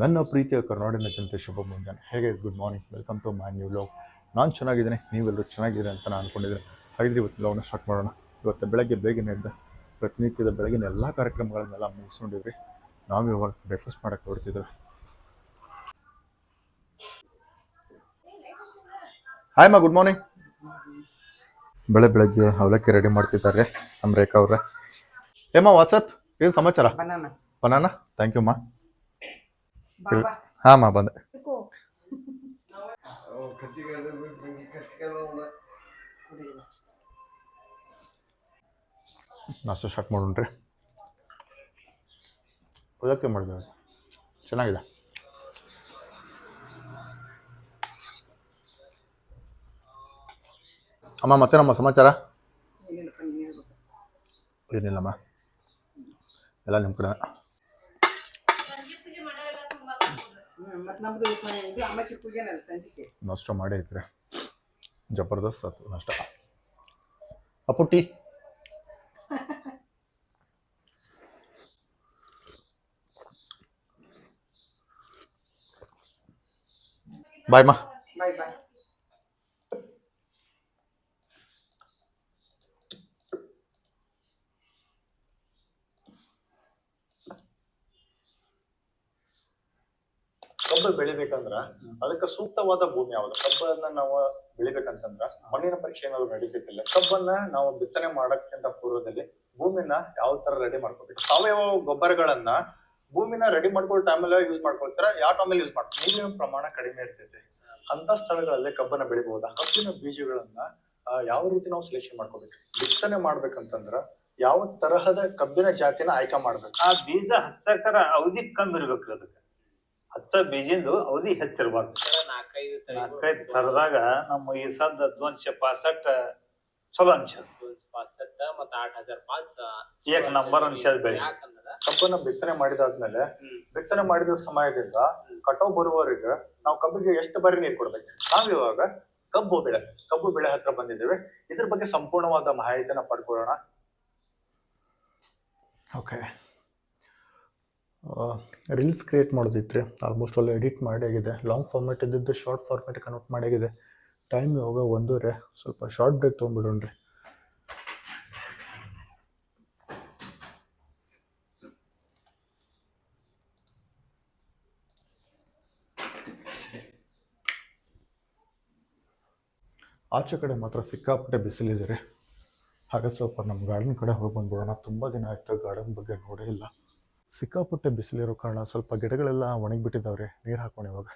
ನನ್ನ ಪ್ರೀತಿಯ ಕರ್ನಾಡಿನ ಜನತೆ ಶುಭ ಮುಂಜಾನೆ. ಹೇಗೆ is good morning welcome to my new vlog ನಾನು ಚೆನ್ನಾಗಿದ್ದೀನಿ. ನೀವೆಲ್ಲರೂ ಚೆನ್ನಾಗಿದೆ ಅಂತ ನಾನು ಅಂದ್ಕೊಂಡಿದ್ದೀನಿ ಹಾಗಿದ್ರೆ ಇವತ್ತು ಲಾಗ್ನ ಸ್ಟಾರ್ಟ್ ಮಾಡೋಣ. ಇವತ್ತು ಬೆಳಗ್ಗೆ ಬೇಗನೆ ಎದ್ದ ಪ್ರತಿನಿತ್ಯದ ಬೆಳಗಿನ ಎಲ್ಲ ಕಾರ್ಯಕ್ರಮಗಳನ್ನೆಲ್ಲ ಮುಗಿಸ್ಕೊಂಡಿವ್ರಿ ನಾವು ಇವಾಗ ಬ್ರೇಕ್ಫಾಸ್ಟ್ ಮಾಡೋಕ್ಕೆ ಹೊರಡ್ತಿದ್ದೇವೆ ಹಾಯ್ ಮಾ ಗುಡ್ ಮಾರ್ನಿಂಗ್ ಬೆಳೆ ಬೆಳಗ್ಗೆ ಅವಲಕ್ಕಿ ರೆಡಿ ಮಾಡ್ತಿದ್ದಾರೆ ನಮ್ಮ ರೇಖಾ ಅವ್ರೆ ಏಮ್ಮ ವಾಟ್ಸಪ್ ಏನು ಸಮಾಚಾರ? ಬನಾನಾ ಬನಾನ ಥ್ಯಾಂಕ್ ಯು ಮಾ ಹಾಂ ಬಂದೆ. ನಾಷ್ಟ ಸ್ಟಾರ್ಟ್ ಮಾಡೋಣ್ರಿ ಅವಲಕ್ಕಿ ಮಾಡಿದೆ. ಚೆನ್ನಾಗಿದೆ. ಅಮ್ಮ ಮತ್ತೆ ನಮ್ಮ ಸಮಾಚಾರ? ಏನಿಲ್ಲಮ್ಮ. ಎಲ್ಲ ನಿಮ್ಮ ಕಡೆ ಹ್ಮ್ ಮತ್ತೆ ನಮ್ದು ಇದು ಇದು ಅಮಾಸಿ ಪೂಜೆನಲ್ಲ ಸಂಜಿಕೆ ನಾಷ್ಟ ಮಾಡಿ ಐತ್ರಿ ಜಬರ್ದಸ್ತ್ ಆಯ್ತು ನಾಷ್ಟ. ಅಪ್ಪು ಟೀ. ಬಾಯ್ ಮಾ. ಕಬ್ಬು ಬೆಳಿಬೇಕಂದ್ರ ಅದಕ್ಕೆ ಸೂಕ್ತವಾದ ಭೂಮಿ ಯಾವುದು? ಕಬ್ಬನ್ನ ನಾವು ಬೆಳಿಬೇಕಂತಂದ್ರ ಮಣ್ಣಿನ ಪರೀಕ್ಷೆ ಏನಾದ್ರು ನಡಿಬೇಕಿಲ್ಲ ಕಬ್ಬನ್ನ ನಾವು ಬಿತ್ತನೆ ಮಾಡಕ್ಕಿಂತ ಪೂರ್ವದಲ್ಲಿ ಭೂಮಿನ ಯಾವ ತರ ರೆಡಿ ಮಾಡ್ಕೋಬೇಕು? ಸಾವಯವ ಗೊಬ್ಬರಗಳನ್ನ ಭೂಮಿನ ರೆಡಿ ಮಾಡ್ಕೊಳ್ಳೋ ಟೈಮಲ್ಲಿ ಯೂಸ್ ಮಾಡ್ಕೊಳ್ತಾರ? ಯಾವ ಟೈಮಲ್ಲಿ ಯೂಸ್ ಮಾಡ್ತಾರೆ ನೀರಿನ ಪ್ರಮಾಣ ಕಡಿಮೆ ಇರ್ತೈತೆ. ಅಂತ ಸ್ಥಳಗಳಲ್ಲಿ ಕಬ್ಬನ್ನ ಬೆಳಿಬಹುದಾ? ಕಬ್ಬಿನ ಬೀಜಗಳನ್ನ ಯಾವ ರೀತಿ ನಾವು ಸೆಲೆಕ್ಷನ್ ಮಾಡ್ಕೋಬೇಕು? ಬಿತ್ತನೆ ಮಾಡ್ಬೇಕಂತಂದ್ರ ಯಾವ ತರಹದ ಕಬ್ಬಿನ ಜಾತಿನ ಆಯ್ಕೆ ಮಾಡ್ಬೇಕು? ಆ ಬೀಜ ಹಚ್ಚಕರ ಅವಧಿ ಕಮ್ಮಿ ಇರ್ಬೇಕು ಅದಕ್ಕೆ. ಹಚ್ಚ ಬೀಜಿಂದು ಅವಧಿ ಹೆಚ್ಚಿರ್ಬಾರ್ದು. ನಾಲ್ಕೈದು ನಾಲ್ಕೈದು ತರದಾಗ ನಮ್ಮ ಈ ಸದ್ದ ದ್ವಂಶ ಪಾಸಟ್ ಚಲೋ ಅನ್ಸದ್ ಪಾಸಟ್ಟ ಮತ್ತ ಆಟ್ ಹಜಾರ್ ಪಾಂಚ ಏಕ್ ನಂಬರ್ ಅನ್ಸದ್ ಬೆಳೆ. ಯಾಕಂದ್ರ? ಕಬ್ಬನ್ನ ಬಿತ್ತನೆ ಮಾಡಿದಾದ್ಮೇಲೆ. ಬಿತ್ತನೆ ಮಾಡಿದ ಸಮಯದಿಂದ ಕಟೋ ಬರುವವರೆಗೆ ನಾವು ಕಬ್ಬಿಗೆ ಎಷ್ಟು ಬಾರಿ ನೀರು ಕೊಡ್ಬೇಕು? ನಾವಿವಾಗ ಇವಾಗ ಕಬ್ಬು ಬೆಳೆ ಕಬ್ಬು ಬೆಳೆ ಹತ್ರ ಬಂದಿದ್ದೇವೆ. ಇದ್ರ ಬಗ್ಗೆ ಸಂಪೂರ್ಣವಾದ ಮಾಹಿತಿನ ಪಡ್ಕೊಳ್ಳೋಣ. ಓಕೆ ರೀಲ್ಸ್ ಕ್ರಿಯೇಟ್ ಮಾಡೋದಿತ್ರಿ ಆಲ್ಮೋಸ್ಟ್ ಎಲ್ಲ ಎಡಿಟ್ ಮಾಡಿ ಆಗಿದೆ. ಲಾಂಗ್ ಫಾರ್ಮೆಟ್ ಇದ್ದಿದ್ದು ಶಾರ್ಟ್ ಫಾರ್ಮೆಟ್ ಕನ್ವರ್ಟ್ ಮಾಡಾಗಿದೆ ಟೈಮ್ ಇವಾಗ ಒಂದೂವರೆ. ಸ್ವಲ್ಪ ಶಾರ್ಟ್ ಬ್ರೇಕ್ ತೊಗೊಂಡ್ಬಿಡೋಣ್ರಿ. ಆಚೆ ಕಡೆ ಮಾತ್ರ ಸಿಕ್ಕಾಪಟ್ಟೆ ಬಿಸಿಲಿದೆ ರೀ. ಹಾಗೆ ಸ್ವಲ್ಪ ನಮ್ಮ ಗಾರ್ಡನ್ ಕಡೆ ಹೋಗಿ ಬಂದ್ಬಿಡೋಣ. ತುಂಬ ದಿನ ಆಯಿತು ಗಾರ್ಡನ್ ಬಗ್ಗೆ ನೋಡೇ ಇಲ್ಲ. ಸಿಕ್ಕಾಪಟ್ಟೆ ಬಿಸಿಲಿರೋ ಕಾರಣ ಸ್ವಲ್ಪ ಗಿಡಗಳೆಲ್ಲ ಒಣಗಿಬಿಟ್ಟಿದ್ದಾವ್ರಿ ನೀರು ಹಾಕೋಣ ಇವಾಗ.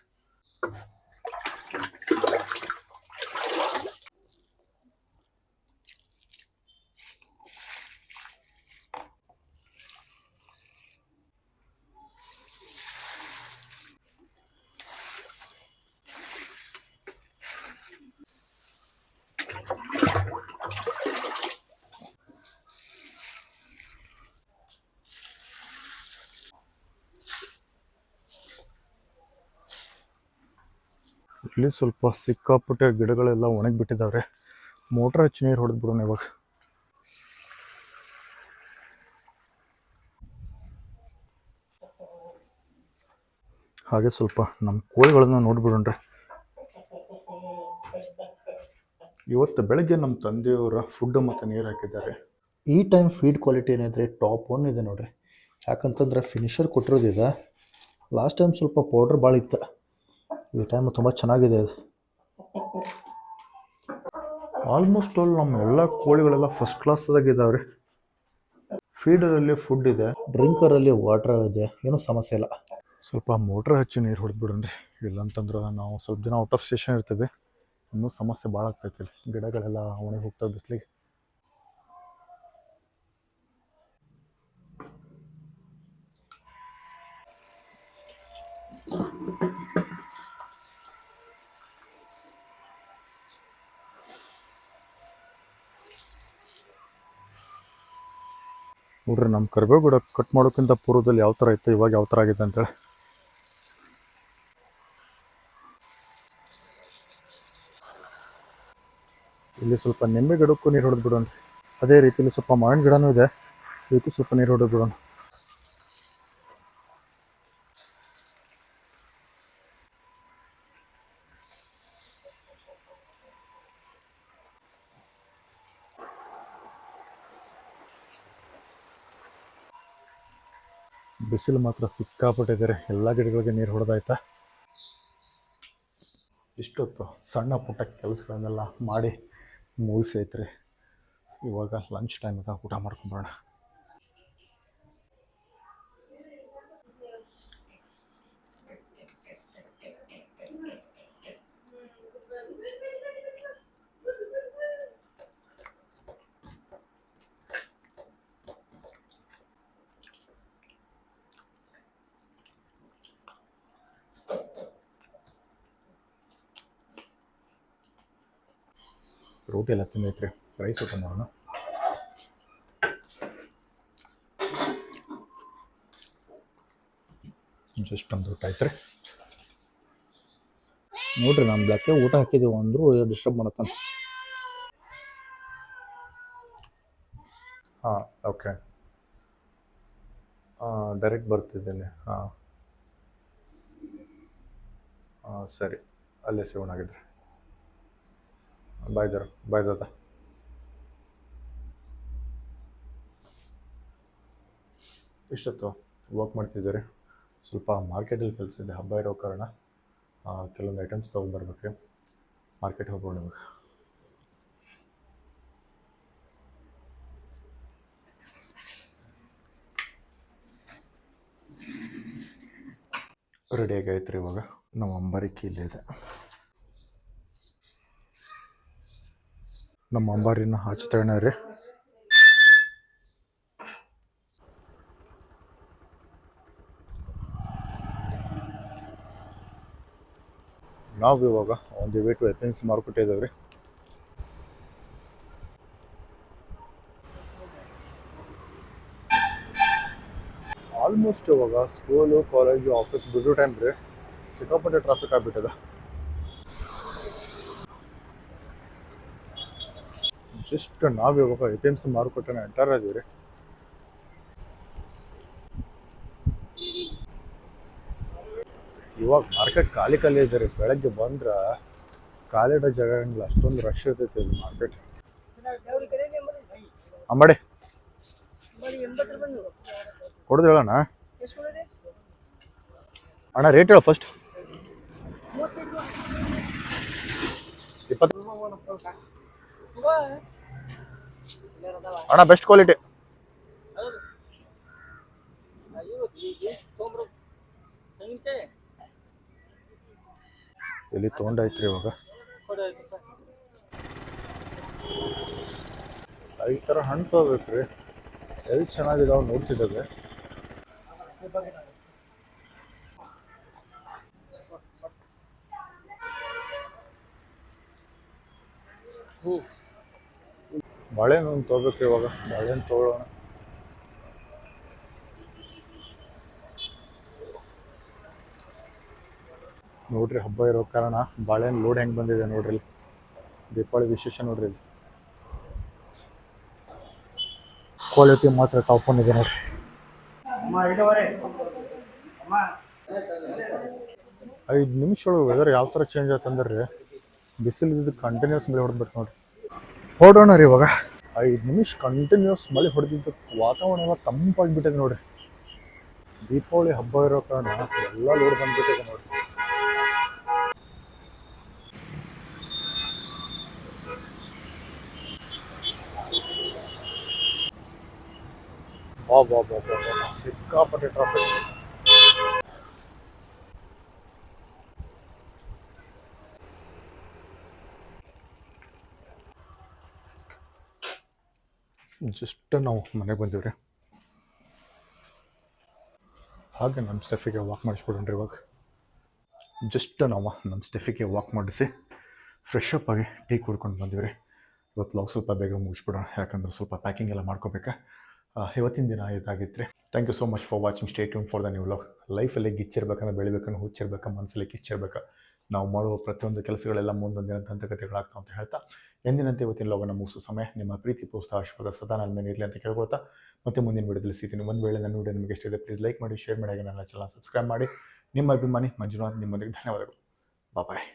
ಇಲ್ಲಿ ಸ್ವಲ್ಪ ಸಿಕ್ಕಾಪಟ್ಟೆ ಗಿಡಗಳೆಲ್ಲ ಒಣಗಿ ಬಿಟ್ಟಿದ್ದಾವೆ ಮೋಟ್ರ್ ಹಚ್ಚಿ ನೀರು ಹೊಡೆದು ಬಿಡೋಣ ಇವಾಗ. ಹಾಗೆ ಸ್ವಲ್ಪ ನಮ್ಮ ಕೋಳಿಗಳನ್ನ ನೋಡ್ಬಿಡೋಣ್ರಿ. ಇವತ್ತು ಬೆಳಗ್ಗೆ ನಮ್ಮ ತಂದೆಯವರ ಫುಡ್ ಮತ್ತು ನೀರು ಹಾಕಿದ್ದಾರೆ. ಈ ಟೈಮ್ ಫೀಡ್ ಕ್ವಾಲಿಟಿ ಏನಿದ್ರೆ ಟಾಪ್ ಒನ್ ಇದೆ ನೋಡ್ರಿ. ಯಾಕಂತಂದ್ರೆ ಫಿನಿಷರ್ ಕೊಟ್ಟಿರೋದಿದೆ. ಲಾಸ್ಟ್ ಟೈಮ್ ಸ್ವಲ್ಪ ಪೌಡ್ರ್ ಭಾಳ ಇತ್ತು. ಈ ಟೈಮು ತುಂಬ ಚೆನ್ನಾಗಿದೆ ಅದು. ಆಲ್ಮೋಸ್ಟ್ ಆಲ್ ನಮ್ಮ ಎಲ್ಲ ಕೋಳಿಗಳೆಲ್ಲ ಫಸ್ಟ್ ಕ್ಲಾಸ್ದಾಗಿದ್ದಾವೆ ಫೀಡರಲ್ಲಿ ಫುಡ್ ಇದೆ. ಡ್ರಿಂಕರಲ್ಲಿ ವಾಟರ್ ಇದೆ ಏನೂ ಸಮಸ್ಯೆ ಇಲ್ಲ. ಸ್ವಲ್ಪ ಮೋಟ್ರ್ ಹಚ್ಚಿ ನೀರು ಹೊಡೆದ್ಬಿಡ್ರಿ ಇಲ್ಲಂತಂದ್ರೆ ನಾವು ಸ್ವಲ್ಪ ದಿನ ಔಟ್ ಆಫ್ ಸ್ಟೇಷನ್ ಇರ್ತೀವಿ. ಇನ್ನೂ ಸಮಸ್ಯೆ ಭಾಳ ಆಗ್ತೈತಿ ಗಿಡಗಳೆಲ್ಲ ಒಣಗಿ ಹೋಗ್ತಾವೆ ಬಿಸಿಲಿಗೆ. ನೋಡ್ರಿ ನಮ್ಮ ಕರ್ಬೇವು ಗಿಡ ಕಟ್ ಮಾಡೋಕ್ಕಿಂತ ಪೂರ್ವದಲ್ಲಿ ಯಾವ ಥರ ಇತ್ತು, ಇವಾಗ ಯಾವ ಥರ ಆಗಿದೆ ಅಂತೇಳಿ. ಇಲ್ಲಿ ಸ್ವಲ್ಪ ನಿಂಬೆ ಗಿಡಕ್ಕೂ ನೀರು ಹೊಡೆದು ಬಿಡೋಣ. ಅದೇ ರೀತಿಯಲ್ಲಿ ಸ್ವಲ್ಪ ಮಾವಿನ ಗಿಡನೂ ಇದೆ. ಇದಕ್ಕೂ ಸ್ವಲ್ಪ ನೀರು ಹೊಡೆದು ಬಿಡೋಣ. ಬಿಸಿಲು ಮಾತ್ರ ಸಿಕ್ಕಾಪಟ್ಟಿದ್ದಾರೆ ಎಲ್ಲ ಗಿಡಗಳಿಗೆ ನೀರು ಹೊಡೆದಾಯ್ತಾ? ಇಷ್ಟೊತ್ತು ಸಣ್ಣ ಪುಟ್ಟ ಕೆಲಸಗಳನ್ನೆಲ್ಲ ಮಾಡಿ ಮುಗಿಸೈತ್ರಿ. ಇವಾಗ ಲಂಚ್ ಟೈಮಿಗೆ ಊಟ ಮಾಡ್ಕೊಂಬರೋಣ ರೋಟಿ ಎಲ್ಲ ತಿಂದೈತ್ರಿ ರೈಸ್ ಊಟ ಮಾಡೋಣ ಜಸ್ಟ್ ಒಂದು ಊಟ ಆಯ್ತು ರೀ ನೋಡ್ರಿ ನಮ್ಮ ಬ್ಲಾಕೆ ಊಟ ಹಾಕಿದ್ದೀವಿ ಅಂದರೂ ಡಿಸ್ಟರ್ಬ್ ಮಾಡತ್ತಾನೆ. ಹಾಂ ಓಕೆ ಡೈರೆಕ್ಟ್ ಬರ್ತಿದ್ದೀನಿ ಹಾಂ. ಹಾಂ, ಸರಿ. ಅಲ್ಲೇ ಸೇವನ್ ಆಗಿದ್ರಿ. ಬಾಯ್ ದರ ಬಾಯ್ ಇಷ್ಟೊತ್ತು ವರ್ಕ್ ಮಾಡ್ತಿದ್ದಾರೆ. ಸ್ವಲ್ಪ ಮಾರ್ಕೆಟಲ್ಲಿ ಕೆಲಸ ಇದೆ, ಹಬ್ಬ ಇರೋ ಕಾರಣ ಕೆಲವೊಂದು ಐಟಮ್ಸ್ ತೊಗೊಂಡ್ಬರ್ಬೇಕು. ಮಾರ್ಕೆಟ್ ಹೋಗೋಣ ಇವಾಗ. ರೆಡಿಯಾಗಿ ಆಯ್ತು ರೀ ಇವಾಗ. ನಮ್ಮ ಅಂಬಾರಿಕೆ ಇಲ್ಲೇ ಇದೆ. ನಮ್ಮ ಅಂಬಾರಿನ ಹಚ್ತೇನೆ ರೀ ನಾವು ಇವಾಗ ಒಂದು ಬಿಟ್ಟು ವೆಪನ್ಸ್ ಮಾರುಕಟ್ಟೆ ಇದಾವೆ ರೀ. ಆಲ್ಮೋಸ್ಟ್ ಇವಾಗ ಸ್ಕೂಲು ಕಾಲೇಜು ಆಫೀಸ್ ಬಿಡೋ ಟೈಮ್ ರೀ. ಸಿಕ್ಕಾಪಟ್ಟೆ ಟ್ರಾಫಿಕ್ ಆಗಿಬಿಟ್ಟದ. ಜಸ್ಟ್ ನಾವು ಇವಾಗ ಎ ಪಿ ಎಂ ಸಿ ಮಾರುಕಟ್ಟೆನ ಎಂಟರ್ ಆದೀವಿ ರೀ ಇವಾಗ ಮಾರ್ಕೆಟ್ ಖಾಲಿ ಖಾಲಿ ಇದೆ ರೀ. ಬೆಳಗ್ಗೆ ಬಂದ್ರೆ ಖಾಲಿ ಇಡೋ ಜಾಗ ಇರಂಗಿಲ್ಲ ಅಷ್ಟೊಂದು ರಶ್ ಇರ್ತೈತೆ ಇದು ಮಾರ್ಕೆಟ್ ಅಂಬಾಡಿ ಕೊಡೋದು ಹೇಳೋಣ ಅಣ್ಣ ರೇಟ್ ಹೇಳ ಫಸ್ಟ್ ಇಪ್ಪತ್ತು ಅಣ್ಣ ಬೆಸ್ಟ್ ಕ್ವಾಲಿಟಿ ಎಲ್ಲಿ ತೊಗೊಂಡಾಯ್ತು ರೀ ಇವಾಗ? ಈ ಥರ ಹಣ್ಣು ತೊಗೋಬೇಕು ರೀ ಎಲ್ಲಿ ಚೆನ್ನಾಗಿದಾವೆ ನೋಡ್ತಿದ್ದಾವೆ. ಬಾಳೆಹಣ್ಣು ಒಂದು ತೊಗೋಬೇಕು ಇವಾಗ. ಬಾಳೆಹಣ್ಣು ತೊಗೊಳ್ಳೋಣ. ನೋಡ್ರಿ ಹಬ್ಬ ಇರೋ ಕಾರಣ ಬಾಳೆಹಣ್ಣು ಲೋಡ್ ಹೆಂಗೆ ಬಂದಿದೆ ನೋಡ್ರಿ ಇಲ್ಲಿ. ದೀಪಾವಳಿ ವಿಶೇಷ ನೋಡ್ರಿ ಇಲ್ಲಿ. ಕ್ವಾಲಿಟಿ ಮಾತ್ರ ಟಾಪ್ ಇದೆ ನೋಡ್ರಿ. ಐದು ನಿಮಿಷ ಒಳಗೆ ವೆದರ್ ಯಾವ ಥರ ಚೇಂಜ್ ಆಯ್ತಂದ್ರೆ ರೀ ಬಿಸಿಲು ಇದ್ದು ಕಂಟಿನ್ಯೂಸ್ ಮೇಲೆ ಹೊಡೆದ್ಬಿಟ್ಟು ನೋಡ್ರಿ. ಹೊಡೋಣ ರೀ ಇವಾಗ. ಐದು ನಿಮಿಷ ಕಂಟಿನ್ಯೂಸ್ ಮಳೆ ಹೊಡೆದಿದ್ದು ವಾತಾವರಣ ಎಲ್ಲ ತಂಪಾಗಿಬಿಟ್ಟಿದೆ ನೋಡ್ರಿ. ದೀಪಾವಳಿ ಹಬ್ಬ ಇರೋ ಕಾರಣ ಎಲ್ಲ ಲೋಡ್ ಬಂದ್ಬಿಟ್ಟಿದೆ ನೋಡ್ರಿ. ಬಾ ಬಾ ಬಾ ಬಾ ಸಿಕ್ಕಾಪಟ್ಟೆ ಟ್ರಾಫಿಕ್ ಜಸ್ಟ್ ನಾವು ಮನೆಗೆ ಬಂದೀವಿ ಹಾಗೆ ನಮ್ಮ ಸ್ಟೆಫಿಗೆ ವಾಕ್ ಮಾಡಿಸ್ಬಿಡೋಣ್ರಿ ಇವಾಗ. ಜಸ್ಟ್ ನಾವು ನಮ್ಮ ಸ್ಟೆಫಿಗೆ ವಾಕ್ ಮಾಡಿಸಿ ಫ್ರೆಶ್ ಅಪ್ ಆಗಿ ಟೀ ಕುಡ್ಕೊಂಡು ರೀ ಇವತ್ತು ಲಾಗ್ ಸ್ವಲ್ಪ ಬೇಗ ಮುಗಿಸ್ಬಿಡೋಣ, ಯಾಕಂದ್ರೆ ಸ್ವಲ್ಪ ಪ್ಯಾಕಿಂಗ್ ಎಲ್ಲ ಮಾಡ್ಕೋಬೇಕಾ. ಇವತ್ತಿನ ದಿನ ಇದಾಗಿತ್ತು ರೀ thank you so much for watching stay tune for the new vlog ಲೈಫಲ್ಲಿ ಗಿಚ್ಚಿರ್ಬೇಕಂದ್ರೆ ಬೆಳಿಬೇಕಂದ್ರೆ ಹುಚ್ಚಿರ್ಬೇಕು ಮನಸ್ಸಲ್ಲಿ ಕಿಚ್ಚಿರ್ಬೇಕು. ನಾವು ಮಾಡುವ ಪ್ರತಿಯೊಂದು ಕೆಲಸಗಳೆಲ್ಲ ಮುಂದೊಂದು ದಿನ ದಂತಕಥೆಗಳಾಗ್ತಾವ ಅಂತ ಹೇಳ್ತಾ, ಎಂದಿನಂತೆ ಇವತ್ತಿನ ಲೋಗನ ಮುಗಿಸು ಸಮಯ, ನಿಮ್ಮ ಪ್ರೀತಿ ಪ್ರೋತ್ಸಾಹಶ್ವದ ಸದಾ ನನ್ನ ಮೇಲೆ ಇರಲಿ ಅಂತ ಕೇಳ್ಕೊಳ್ತಾ, ಮತ್ತೆ ಮುಂದಿನ ವಿಡಿಯೋದಲ್ಲಿ ಸಿಗ್ತೀನಿ. ಒಂದು ವೇಳೆ ನನ್ನ ವಿಡಿಯೋ ನಿಮಗೆ ಇಷ್ಟ ಪ್ಲೀಸ್ ಲೈಕ್ ಮಾಡಿ ಶೇರ್ ಮಾಡಿ, ಹಾಗೆ ನನ್ನ ಚಾನಲ್ ಸಬ್ಸ್ಕ್ರೈಬ್ ಮಾಡಿ. ನಿಮ್ಮ ಅಭಿಮಾನಿ ಮಂಜುನಾಥ್, ನಿಮ್ಮೊಂದಿಗೆ ಧನ್ಯವಾದಗಳು. ಬಾಯ್